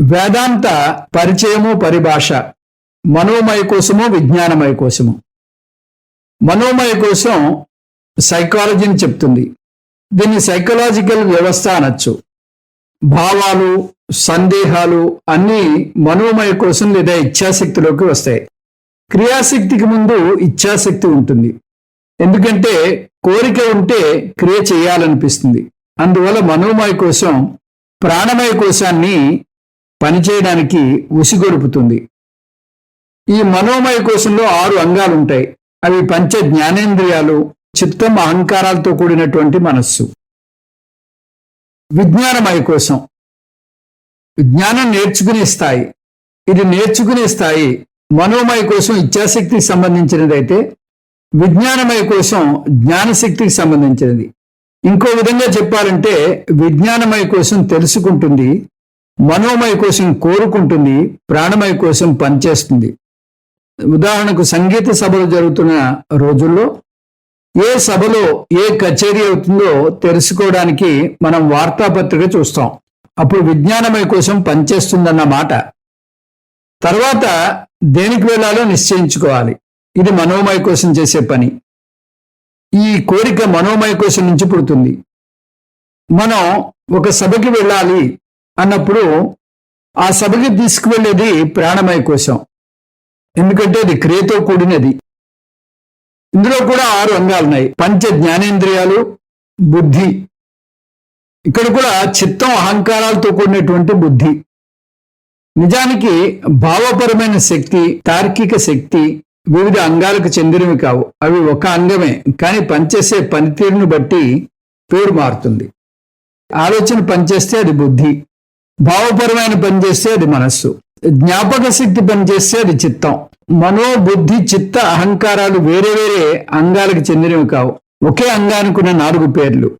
వేదాంత పరిచయము పరిభాష మనోమయ కోసము విజ్ఞానమయ కోసము. మనోమయ కోసం సైకాలజీని చెప్తుంది. దీన్ని సైకలాజికల్ వ్యవస్థ అనొచ్చు. భావాలు సందేహాలు అన్నీ మనోమయ కోసం లేదా ఇచ్ఛాశక్తిలోకి వస్తాయి. క్రియాశక్తికి ముందు ఇచ్ఛాశక్తి ఉంటుంది. ఎందుకంటే కోరిక ఉంటే క్రియ చేయాలనిపిస్తుంది. అందువల్ల మనోమయ కోసం ప్రాణమయ కోశాన్ని పనిచేయడానికి ఉసిగొడుపుతుంది ఈ మనోమయ కోశంలో ఆరు అంగాలు ఉంటాయి. అవి పంచ జ్ఞానేంద్రియాలు చిత్తం అహంకారాలతో కూడినటువంటి మనస్సు. విజ్ఞానమయ కోసం జ్ఞానం నేర్చుకునే స్థాయి. ఇది నేర్చుకునే స్థాయి మనోమయ కోసం ఇచ్ఛాశక్తికి సంబంధించినదైతే విజ్ఞానమయ కోసం జ్ఞానశక్తికి సంబంధించినది. ఇంకో విధంగా చెప్పాలంటే విజ్ఞానమయ కోసం తెలుసుకుంటుంది మనోమయ కోసం కోరుకుంటుంది ప్రాణమయ కోసం పనిచేస్తుంది. ఉదాహరణకు సంగీత సభలు జరుగుతున్న రోజుల్లో ఏ సభలో ఏ కచేరీ అవుతుందో తెలుసుకోవడానికి మనం వార్తాపత్రిక చూస్తాం. అప్పుడు విజ్ఞానమయ కోసం పనిచేస్తుందన్న మాట. తర్వాత దేనికి వెళ్ళాలో నిశ్చయించుకోవాలి. ఇది మనోమయ కోసం చేసే పని. ఈ కోరిక మనోమయ కోసం నుంచి పుడుతుంది. మనం ఒక సభకి వెళ్ళాలి అన్నప్పుడు ఆ సభకి తీసుకువెళ్ళేది ప్రాణమయ కోసం ఎందుకంటే అది క్రియతో కూడినది. ఇందులో కూడా ఆరు అంగాలు ఉన్నాయి. పంచ జ్ఞానేంద్రియాలు బుద్ధి. ఇక్కడ కూడా చిత్తం అహంకారాలతో కూడినటువంటి బుద్ధి. నిజానికి భావపరమైన శక్తి తార్కిక శక్తి వివిధ అంగాలకు చెందినవి కావు. అవి ఒక అంగమే. కానీ పనిచేసే పనితీరును బట్టి పేరు మారుతుంది. ఆలోచన పనిచేస్తే అది బుద్ధి. భావపరమైన పని చేస్తే అది మనస్సు. జ్ఞాపక శక్తి పనిచేస్తే అది చిత్తం. మనో బుద్ధి చిత్త అహంకారాలు వేరే వేరే అంగాలకు చెందినవి కావు. ఒకే అంగానికి ఉన్న నాలుగు పేర్లు.